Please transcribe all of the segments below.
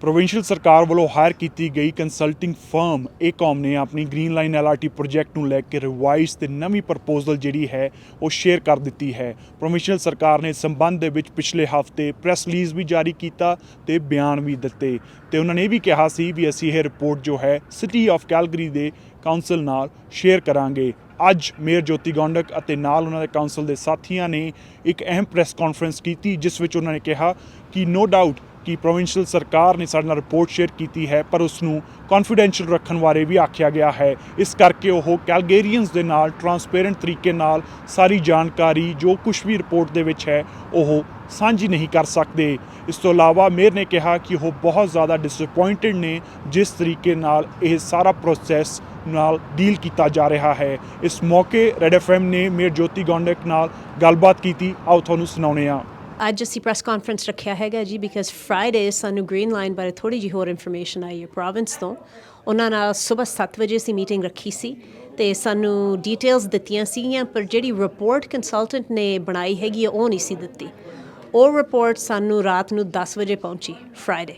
Provincial ਸਰਕਾਰ ਵੱਲੋਂ hire ਕੀਤੀ ਗਈ ਕੰਸਲਟਿੰਗ ਫਰਮ ਏਕਮ ਨੇ ਆਪਣੀ ਗ੍ਰੀਨ ਲਾਈਨ ਐਲਆਰਟੀ ਪ੍ਰੋਜੈਕਟ ਨੂੰ ਲੈ ਕੇ ਰਿਵਾਈਜ਼ ਤੇ ਨਵੀਂ ਪ੍ਰਪੋਜ਼ਲ ਜਿਹੜੀ ਹੈ, ਉਹ ਸ਼ੇਅਰ ਕਰ ਦਿੱਤੀ ਹੈ। ਪ੍ਰੋਵਿੰਸ਼ੀਅਲ ਸਰਕਾਰ ਨੇ ਸੰਬੰਧ ਦੇ ਵਿੱਚ ਪਿਛਲੇ ਹਫ਼ਤੇ ਪ੍ਰੈਸ ਰਿਲੀਜ਼ ਵੀ ਜਾਰੀ ਕੀਤਾ ਤੇ ਬਿਆਨ ਵੀ ਦਿੱਤੇ। ਤੇ ਉਹਨਾਂ ਨੇ ਇਹ ਵੀ ਕਿਹਾ ਸੀ ਵੀ ਅਸੀਂ ਇਹ ਰਿਪੋਰਟ ਜੋ ਹੈ ਸਿਟੀ ਆਫ ਕੈਲਗਰੀ ਦੇ ਕਾਉਂਸਲ ਨਾਲ ਸ਼ੇਅਰ ਕਰਾਂਗੇ। ਅੱਜ ਮੇਅਰ ਜੋਤੀ ਗੌਂਡਕ ਅਤੇ ਨਾਲ ਉਹਨਾਂ ਦੇ ਕਾਉਂਸਲ ਦੇ ਸਾਥੀਆਂ ਨੇ ਇੱਕ ਅਹਿਮ ਪ੍ਰੈਸ ਕਾਨਫਰੰਸ ਕੀਤੀ, ਜਿਸ ਵਿੱਚ ਉਹਨਾਂ ਨੇ ਕਿਹਾ ਕਿ ਨੋ ਡਾਊਟ ਕਿ ਪ੍ਰੋਵਿੰਸ਼ੀਅਲ ਸਰਕਾਰ ਨੇ ਸਾਡੇ ਨਾਲ ਰਿਪੋਰਟ ਸ਼ੇਅਰ ਕੀਤੀ ਹੈ, ਪਰ ਉਸ ਨੂੰ ਕੌਨਫੀਡੈਂਸ਼ੀਅਲ ਰੱਖਣ ਬਾਰੇ ਵੀ ਆਖਿਆ ਗਿਆ ਹੈ। ਇਸ ਕਰਕੇ ਉਹ ਕੈਲਗੇਰੀਅਨਸ ਦੇ ਨਾਲ ਟਰਾਂਸਪੇਰੈਂਟ ਤਰੀਕੇ ਨਾਲ ਸਾਰੀ ਜਾਣਕਾਰੀ, ਜੋ ਕੁਝ ਵੀ ਰਿਪੋਰਟ ਦੇ ਵਿੱਚ ਹੈ, ਉਹ ਸਾਂਝੀ ਨਹੀਂ ਕਰ ਸਕਦੇ। ਇਸ ਤੋਂ ਇਲਾਵਾ ਮੇਅਰ ਨੇ ਕਿਹਾ ਕਿ ਉਹ ਬਹੁਤ ਜ਼ਿਆਦਾ ਡਿਸਪਾਇੰਟਡ ਨੇ, ਜਿਸ ਤਰੀਕੇ ਨਾਲ ਇਹ ਸਾਰਾ ਪ੍ਰੋਸੈਸ ਨਾਲ ਡੀਲ ਕੀਤਾ ਜਾ ਰਿਹਾ ਹੈ। ਇਸ ਮੌਕੇ ਰੈਡ ਐਫਐਮ ਨੇ ਮੇਅਰ ਜੋਤੀ ਗੌਂਡਕ ਨਾਲ ਗੱਲਬਾਤ ਕੀਤੀ। ਆਓ ਤੁਹਾਨੂੰ ਸੁਣਾਉਂਦੇ ਹਾਂ। ਅੱਜ ਅਸੀਂ ਪ੍ਰੈਸ ਕਾਨਫਰੰਸ ਰੱਖਿਆ ਹੈਗਾ ਜੀ ਬਿਕਾਜ਼ ਫਰਾਈਡੇ ਸਾਨੂੰ ਗ੍ਰੀਨ ਲਾਈਨ ਬਾਰੇ ਥੋੜੀ ਜਿਹੀ ਹੋਰ ਇਨਫੋਰਮੇਸ਼ਨ ਆਈ ਹੈ ਪ੍ਰੋਵਿੰਸ ਤੋਂ। ਉਹਨਾਂ ਨਾਲ ਸਵੇਰ 7 ਵਜੇ ਅਸੀਂ ਮੀਟਿੰਗ ਰੱਖੀ ਸੀ ਤੇ ਸਾਨੂੰ ਡੀਟੇਲਸ ਦਿੱਤੀਆਂ ਸੀਗੀਆਂ ਪਰ ਜਿਹੜੀ ਰਿਪੋਰਟ ਕੰਸਲਟੈਂਟ ਨੇ ਬਣਾਈ ਹੈਗੀ ਹੈ, ਉਹ ਨਹੀਂ ਸੀ ਦਿੱਤੀ। ਉਹ ਰਿਪੋਰਟ ਸਾਨੂੰ ਰਾਤ ਨੂੰ 10 ਵਜੇ ਪਹੁੰਚੀ ਫਰਾਈਡੇ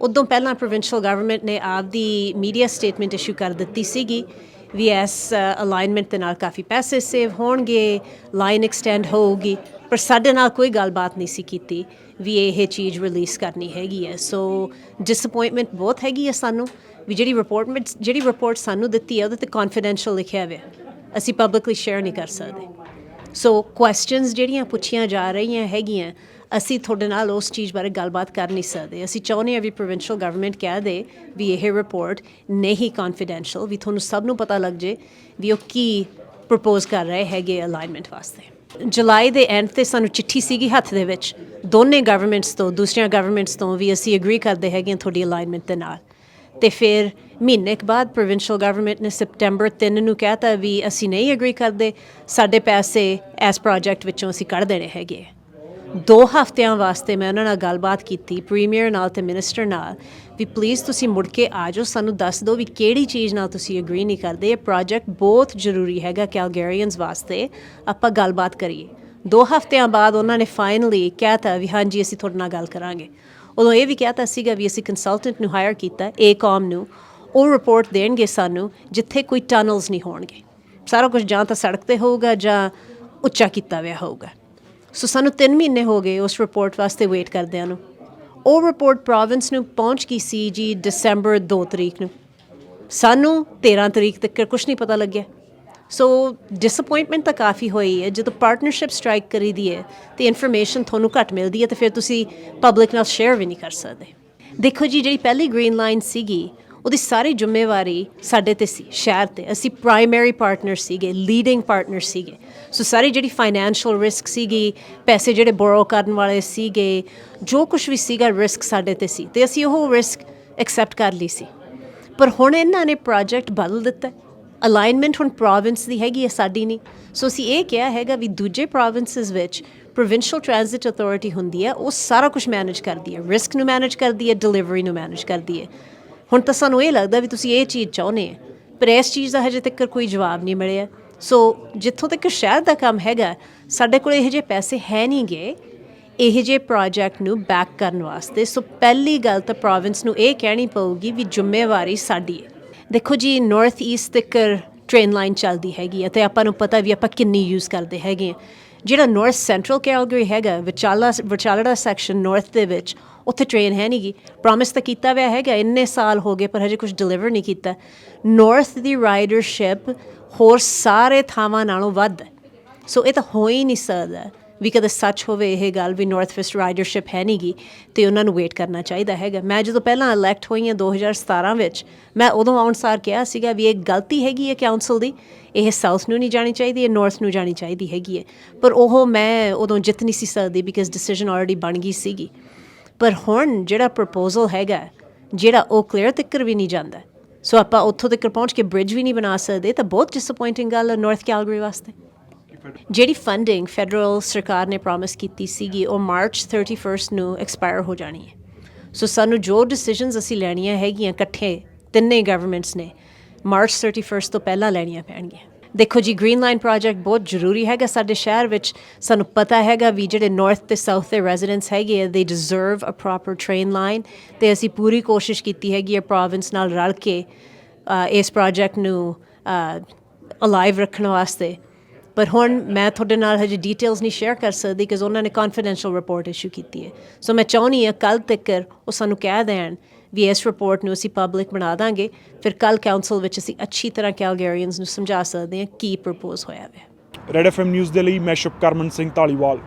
ਉਦੋਂ ਪਹਿਲਾਂ ਪ੍ਰੋਵਿੰਸ਼ੀਅਲ ਗਵਰਨਮੈਂਟ ਨੇ ਆਪਦੀ ਮੀਡੀਆ ਸਟੇਟਮੈਂਟ ਇਸ਼ੂ ਕਰ ਦਿੱਤੀ ਸੀਗੀ ਵੀ ਇਸ ਅਲਾਈਨਮੈਂਟ ਦੇ ਨਾਲ ਕਾਫੀ ਪੈਸੇ ਸੇਵ ਹੋਣਗੇ ਲਾਈਨ ਐਕਸਟੈਂਡ ਹੋਊਗੀ, ਪਰ ਸਾਡੇ ਨਾਲ ਕੋਈ ਗੱਲਬਾਤ ਨਹੀਂ ਸੀ ਕੀਤੀ ਵੀ ਇਹ ਚੀਜ਼ ਰਿਲੀਜ਼ ਕਰਨੀ ਹੈਗੀ ਹੈ। ਸੋ ਡਿਸਪਾਇੰਟਮੈਂਟ ਬਹੁਤ ਹੈਗੀ ਹੈ ਸਾਨੂੰ, ਵੀ ਜਿਹੜੀ ਰਿਪੋਰਟ ਜਿਹੜੀ ਰਿਪੋਰਟ ਸਾਨੂੰ ਦਿੱਤੀ ਹੈ, ਉਹਦੇ ਤੇ ਕੌਨਫੀਡੈਂਸ਼ੀਅਲ ਲਿਖਿਆ ਹੋਇਆ ਅਸੀਂ ਪਬਲਿਕਲੀ ਸ਼ੇਅਰ ਨਹੀਂ ਕਰ ਸਕਦੇ। ਸੋ ਕੁਐਸਚਨਸ ਜਿਹੜੀਆਂ ਪੁੱਛੀਆਂ ਜਾ ਰਹੀਆਂ ਹੈਗੀਆਂ ਅਸੀਂ ਤੁਹਾਡੇ ਨਾਲ ਉਸ ਚੀਜ਼ ਬਾਰੇ ਗੱਲਬਾਤ ਕਰ ਨਹੀਂ ਸਕਦੇ। ਅਸੀਂ ਚਾਹੁੰਦੇ ਹਾਂ ਵੀ ਪ੍ਰੋਵਿੰਸ਼ੀਅਲ ਗਵਰਨਮੈਂਟ ਕਹਿ ਦੇ ਵੀ ਇਹ ਰਿਪੋਰਟ ਨਹੀਂ ਕੌਨਫੀਡੈਂਸ਼ੀਅਲ ਵੀ ਤੁਹਾਨੂੰ ਸਭ ਨੂੰ ਪਤਾ ਲੱਗ ਜੇ ਵੀ ਉਹ ਕੀ ਪ੍ਰਪੋਜ਼ ਕਰ ਰਹੇ ਹੈਗੇ ਅਲਾਈਨਮੈਂਟ ਵਾਸਤੇ। ਜੁਲਾਈ ਦੇ ਐਂਡ ਤੇ ਸਾਨੂੰ ਚਿੱਠੀ ਸੀਗੀ ਹੱਥ ਦੇ ਵਿੱਚ। ਦੋਨੇ ਗਵਰਨਮੈਂਟਸ ਤੋਂ, ਦੂਸਰੀਆਂ ਗਵਰਨਮੈਂਟਸ ਤੋਂ ਵੀ ਅਸੀਂ ਐਗਰੀ ਕਰਦੇ ਹੈਗੇ ਹਾਂ ਤੁਹਾਡੀ ਅਲਾਈਨਮੈਂਟ ਦੇ ਨਾਲ। ਤੇ ਫਿਰ ਮਹੀਨੇ ਕੁ ਬਾਅਦ ਪ੍ਰੋਵਿੰਸ਼ੀਅਲ ਗਵਰਨਮੈਂਟ ਨੇ ਸਪਟੈਂਬਰ 3 ਨੂੰ ਕਹਿਤਾ ਵੀ ਅਸੀਂ ਨਹੀਂ ਐਗਰੀ ਕਰਦੇ। ਸਾਡੇ ਪੈਸੇ ਇਸ ਪ੍ਰੋਜੈਕਟ ਵਿੱਚੋਂ ਅਸੀਂ ਕੱਢ ਦੇਣੇ ਹੈਗੇ। ਦੋ ਹਫ਼ਤਿਆਂ ਵਾਸਤੇ ਮੈਂ ਉਹਨਾਂ ਨਾਲ ਗੱਲਬਾਤ ਕੀਤੀ ਪ੍ਰੀਮੀਅਰ ਨਾਲ ਤੇ ਮਿਨਿਸਟਰ ਨਾਲ, ਵੀ ਪਲੀਜ਼ ਤੁਸੀਂ ਮੁੜ ਕੇ ਆ ਜਾਓ, ਸਾਨੂੰ ਦੱਸ ਦਿਓ ਵੀ ਕਿਹੜੀ ਚੀਜ਼ ਨਾਲ ਤੁਸੀਂ ਐਗਰੀ ਨਹੀਂ ਕਰਦੇ। ਇਹ ਪ੍ਰੋਜੈਕਟ ਬਹੁਤ ਜ਼ਰੂਰੀ ਹੈਗਾ ਕੈਲਗੇਰੀਅਨਸ ਵਾਸਤੇ। ਆਪਾਂ ਗੱਲਬਾਤ ਕਰੀਏ। ਦੋ ਹਫ਼ਤਿਆਂ ਬਾਅਦ ਉਹਨਾਂ ਨੇ ਫਾਈਨਲੀ ਕਹਿਤਾ ਵੀ ਹਾਂਜੀ, ਅਸੀਂ ਤੁਹਾਡੇ ਨਾਲ ਗੱਲ ਕਰਾਂਗੇ। ਉਦੋਂ ਇਹ ਵੀ ਕਹਿਤਾ ਸੀਗਾ ਵੀ ਅਸੀਂ ਕੰਸਲਟੈਂਟ ਨੂੰ ਹਾਇਰ ਕੀਤਾ ਏਕਾਮ ਨੂੰ। ਉਹ ਰਿਪੋਰਟ ਦੇਣਗੇ ਸਾਨੂੰ ਜਿੱਥੇ ਕੋਈ ਟਨਲਸ ਨਹੀਂ ਹੋਣਗੇ। ਸਾਰਾ ਕੁਝ ਜਾਂ ਤਾਂ ਸੜਕ ਤੇ ਹੋਊਗਾ ਜਾਂ ਉੱਚਾ ਕੀਤਾ ਹੋਇਆ ਹੋਊਗਾ। ਸੋ ਸਾਨੂੰ 3 ਮਹੀਨੇ ਹੋ ਗਏ ਉਸ ਰਿਪੋਰਟ ਵਾਸਤੇ ਵੇਟ ਕਰਦਿਆਂ ਨੂੰ। ਉਹ ਰਿਪੋਰਟ ਪ੍ਰੋਵਿੰਸ ਨੂੰ ਪਹੁੰਚ ਗਈ ਸੀ ਜੀ ਦਸੰਬਰ 2 ਤਰੀਕ ਨੂੰ। ਸਾਨੂੰ 13 ਤਰੀਕ ਤੱਕ ਕੁਝ ਨਹੀਂ ਪਤਾ ਲੱਗਿਆ। ਸੋ ਡਿਸਪਾਇੰਟਮੈਂਟ ਤਾਂ ਕਾਫੀ ਹੋਈ ਹੈ। ਜਦੋਂ ਪਾਰਟਨਰਸ਼ਿਪ ਸਟ੍ਰਾਈਕ ਕਰੀਦੀ ਹੈ, ਤੇ ਇਨਫੋਰਮੇਸ਼ਨ ਤੁਹਾਨੂੰ ਘੱਟ ਮਿਲਦੀ ਹੈ, ਤੇ ਫਿਰ ਤੁਸੀਂ ਪਬਲਿਕ ਨਾਲ ਸ਼ੇਅਰ ਵੀ ਨਹੀਂ ਕਰ ਸਕਦੇ। ਦੇਖੋ ਜੀ, ਜਿਹੜੀ ਪਹਿਲੀ ਗ੍ਰੀਨ ਲਾਈਨ ਸੀਗੀ ਉਹਦੀ ਸਾਰੀ ਜ਼ਿੰਮੇਵਾਰੀ ਸਾਡੇ ਤੇ ਸੀ, ਸ਼ਹਿਰ ਤੇ। ਅਸੀਂ ਪ੍ਰਾਇਮਰੀ ਪਾਰਟਨਰ ਸੀਗੇ ਲੀਡਿੰਗ ਪਾਰਟਨਰ ਸੀਗੇ। ਸੋ ਸਾਰੀ ਜਿਹੜੀ ਫਾਈਨੈਂਸ਼ੀਅਲ ਰਿਸਕ ਸੀਗੀ, ਪੈਸੇ ਜਿਹੜੇ ਬੋਰੋ ਕਰਨ ਵਾਲੇ ਸੀਗੇ, ਜੋ ਕੁਝ ਵੀ ਸੀਗਾ ਰਿਸਕ ਸਾਡੇ ਤੇ ਸੀ। ਤੇ ਅਸੀਂ ਉਹ ਰਿਸਕ ਐਕਸੈਪਟ ਕਰ ਲਈ ਸੀ। ਪਰ ਹੁਣ ਇਹਨਾਂ ਨੇ ਪ੍ਰੋਜੈਕਟ ਬਦਲ ਦਿੱਤਾ ਅਲਾਈਨਮੈਂਟ ਹੁਣ ਪ੍ਰੋਵਿੰਸ ਦੀ ਹੈਗੀ ਹੈ, ਸਾਡੀ ਨਹੀਂ। ਸੋ ਅਸੀਂ ਇਹ ਕਿਹਾ ਹੈਗਾ ਵੀ ਦੂਜੇ ਪ੍ਰੋਵਿੰਸਸ ਵਿੱਚ ਪ੍ਰੋਵਿੰਸ਼ੀਅਲ ਟ੍ਰਾਂਜ਼ਿਟ ਅਥਾਰਟੀ ਹੁੰਦੀ ਹੈ, ਉਹ ਸਾਰਾ ਕੁਝ ਮੈਨੇਜ ਕਰਦੀ ਹੈ। ਰਿਸਕ ਨੂੰ ਮੈਨੇਜ ਕਰਦੀ ਹੈ ਡਿਲੀਵਰੀ ਨੂੰ ਮੈਨੇਜ ਕਰਦੀ ਹੈ। ਹੁਣ ਤਾਂ ਸਾਨੂੰ ਇਹ ਲੱਗਦਾ ਵੀ ਤੁਸੀਂ ਇਹ ਚੀਜ਼ ਚਾਹੁੰਦੇ ਆ, ਪਰ ਇਸ ਚੀਜ਼ ਦਾ ਹਜੇ ਤੱਕ ਕੋਈ ਜਵਾਬ ਨਹੀਂ ਮਿਲਿਆ। ਸੋ ਜਿੱਥੋਂ ਤੱਕ ਸ਼ਹਿਰ ਦਾ ਕੰਮ ਹੈਗਾ, ਸਾਡੇ ਕੋਲ ਇਹੋ ਜਿਹੇ ਪੈਸੇ ਹੈ ਨਹੀਂ ਗਏ ਇਹ ਜੇ ਪ੍ਰੋਜੈਕਟ ਨੂੰ ਬੈਕ ਕਰਨ ਵਾਸਤੇ। ਸੋ ਪਹਿਲੀ ਗੱਲ ਤਾਂ ਪ੍ਰੋਵਿੰਸ ਨੂੰ ਇਹ ਕਹਿਣੀ ਪਊਗੀ ਵੀ ਜ਼ਿੰਮੇਵਾਰੀ ਸਾਡੀ ਹੈ। ਦੇਖੋ ਜੀ ਨਾਰਥ ਈਸਟ ਤੱਕ ਟ੍ਰੇਨ ਲਾਈਨ ਚੱਲਦੀ ਹੈਗੀ ਹੈ ਤੇ ਆਪਾਂ ਨੂੰ ਪਤਾ ਵੀ ਆਪਾਂ ਕਿੰਨੀ ਯੂਜ਼ ਕਰਦੇ ਹੈਗੇ ਆ। ਜਿਹੜਾ ਨਾਰਥ ਸੈਂਟਰਲ ਕੈਲਗਰੀ ਹੈਗਾ, ਵਿਚਾਲਾ, ਵਿਚਾਲੜਾ ਸੈਕਸ਼ਨ ਨਾਰਥ ਦੇ ਵਿੱਚ ਉੱਥੇ ਟ੍ਰੇਨ ਹੈ ਨਹੀਂਗੀ ਪ੍ਰੋਮਿਸ ਤਾਂ ਕੀਤਾ ਹੋਇਆ ਹੈਗਾ, ਇੰਨੇ ਸਾਲ ਹੋ ਗਏ ਪਰ ਹਜੇ ਕੁਝ ਡਿਲੀਵਰ ਨਹੀਂ ਕੀਤਾ। ਨਾਰਥ ਦੀ ਰਾਈਡਰਸ਼ਿਪ ਹੋਰ ਸਾਰੇ ਥਾਵਾਂ ਨਾਲੋਂ ਵੱਧ ਹੈ। ਸੋ ਇਹ ਤਾਂ ਹੋ ਹੀ ਨਹੀਂ ਸਕਦਾ। ਵੀ ਕਦੇ ਸੱਚ ਹੋਵੇ ਇਹ ਗੱਲ ਵੀ ਨਾਰਥ ਵੈਸਟ ਰਾਈਡਰਸ਼ਿਪ ਹੈ ਨਹੀਂਗੀ ਤੇ ਉਹਨਾਂ ਨੂੰ ਵੇਟ ਕਰਨਾ ਚਾਹੀਦਾ ਹੈਗਾ। ਮੈਂ ਜਦੋਂ ਪਹਿਲਾਂ ਇਲੈਕਟ ਹੋਈ ਹਾਂ 2017 ਵਿੱਚ, ਮੈਂ ਉਦੋਂ ਆਉਣ ਸਾਰ ਕਿਹਾ ਸੀਗਾ ਵੀ ਇਹ ਗਲਤੀ ਹੈਗੀ ਹੈ ਕਾਉਂਸਲ ਦੀ। ਇਹ ਸਾਊਥ ਨੂੰ ਨਹੀਂ ਜਾਣੀ ਚਾਹੀਦੀ, ਇਹ ਨਾਰਥ ਨੂੰ ਜਾਣੀ ਚਾਹੀਦੀ ਹੈਗੀ ਹੈ। ਪਰ ਉਹ ਮੈਂ ਉਦੋਂ ਜਿੱਤ ਨਹੀਂ ਸੀ ਸਕਦੀ ਬਿਕਾਜ਼ ਡਿਸੀਜਨ ਆਲਰੇਡੀ ਬਣ ਗਈ ਸੀਗੀ। ਪਰ ਹੁਣ ਜਿਹੜਾ ਪ੍ਰਪੋਜ਼ਲ ਹੈਗਾ, ਜਿਹੜਾ ਉਹ ਕਲੀਅਰ ਤੱਕ ਵੀ ਨਹੀਂ ਜਾਂਦਾ। ਸੋ ਆਪਾਂ ਉੱਥੋਂ ਤੱਕ ਪਹੁੰਚ ਕੇ ਬ੍ਰਿਜ ਵੀ ਨਹੀਂ ਬਣਾ ਸਕਦੇ, ਤਾਂ ਬਹੁਤ ਡਿਸਪਾਇੰਟਿੰਗ ਗੱਲ ਹੈ ਨਾਰਥ ਕੈਲਗਰੀ ਵਾਸਤੇ। ਜਿਹੜੀ ਫੰਡਿੰਗ ਫੈਡਰਲ ਸਰਕਾਰ ਨੇ ਪ੍ਰੋਮਿਸ ਕੀਤੀ ਸੀਗੀ, ਉਹ ਮਾਰਚ 31st ਨੂੰ ਐਕਸਪਾਇਰ ਹੋ ਜਾਣੀ ਹੈ। ਸੋ ਸਾਨੂੰ ਜੋ ਡਿਸੀਜਨਸ ਅਸੀਂ ਲੈਣੀਆਂ ਹੈਗੀਆਂ ਇਕੱਠੇ ਤਿੰਨੇ ਗਵਰਨਮੈਂਟਸ ਨੇ ਮਾਰਚ 31st ਤੋਂ ਪਹਿਲਾਂ ਲੈਣੀਆਂ ਪੈਣਗੀਆਂ। ਦੇਖੋ ਜੀ ਗ੍ਰੀਨ ਲਾਈਨ ਪ੍ਰੋਜੈਕਟ ਬਹੁਤ ਜ਼ਰੂਰੀ ਹੈਗਾ ਸਾਡੇ ਸ਼ਹਿਰ ਵਿੱਚ। ਸਾਨੂੰ ਪਤਾ ਹੈਗਾ ਵੀ ਜਿਹੜੇ ਨਾਰਥ ਤੇ ਸਾਊਥ ਦੇ ਰੈਜ਼ੀਡੈਂਟਸ ਹੈਗੇ ਆ they deserve a proper train line ਤੇ ਅਸੀਂ ਪੂਰੀ ਕੋਸ਼ਿਸ਼ ਕੀਤੀ ਹੈਗੀ ਹੈ ਪ੍ਰੋਵਿੰਸ ਨਾਲ ਰਲ ਕੇ ਇਸ ਪ੍ਰੋਜੈਕਟ ਨੂੰ ਅਲਾਈਵ ਰੱਖਣ ਵਾਸਤੇ। ਪਰ ਹੁਣ ਮੈਂ ਤੁਹਾਡੇ ਨਾਲ ਹਜੇ ਡੀਟੇਲਸ ਨਹੀਂ ਸ਼ੇਅਰ ਕਰ ਸਕਦੀ ਕਿਉਂਕਿ ਉਹਨਾਂ ਨੇ ਕੌਨਫੀਡੈਂਸ਼ੀਅਲ ਰਿਪੋਰਟ ਇਸ਼ੂ ਕੀਤੀ ਹੈ। ਸੋ ਮੈਂ ਚਾਹੁੰਦੀ ਹਾਂ ਕੱਲ ਤੱਕ ਉਹ ਸਾਨੂੰ ਕਹਿ ਦੇਣ ਵੀ ਇਸ ਰਿਪੋਰਟ ਨੂੰ ਅਸੀਂ ਪਬਲਿਕ ਬਣਾ ਦਾਂਗੇ। ਫਿਰ ਕੱਲ ਕਾਉਂਸਲ ਵਿੱਚ ਅਸੀਂ ਅੱਛੀ ਤਰ੍ਹਾਂ ਕੈਲਗੇਰੀਅਨਸ ਨੂੰ ਸਮਝਾ ਸਕਦੇ ਹਾਂ ਕੀ ਪ੍ਰਪੋਜ਼ ਹੋਇਆ ਹੈ ਰੈਡ ਐਫਐਮ ਨਿਊਜ਼ ਦੇ ਲਈ ਮੈਂ ਸ਼ੁਭਕਰਮਨ ਸਿੰਘ ਢਾਲੀਵਾਲ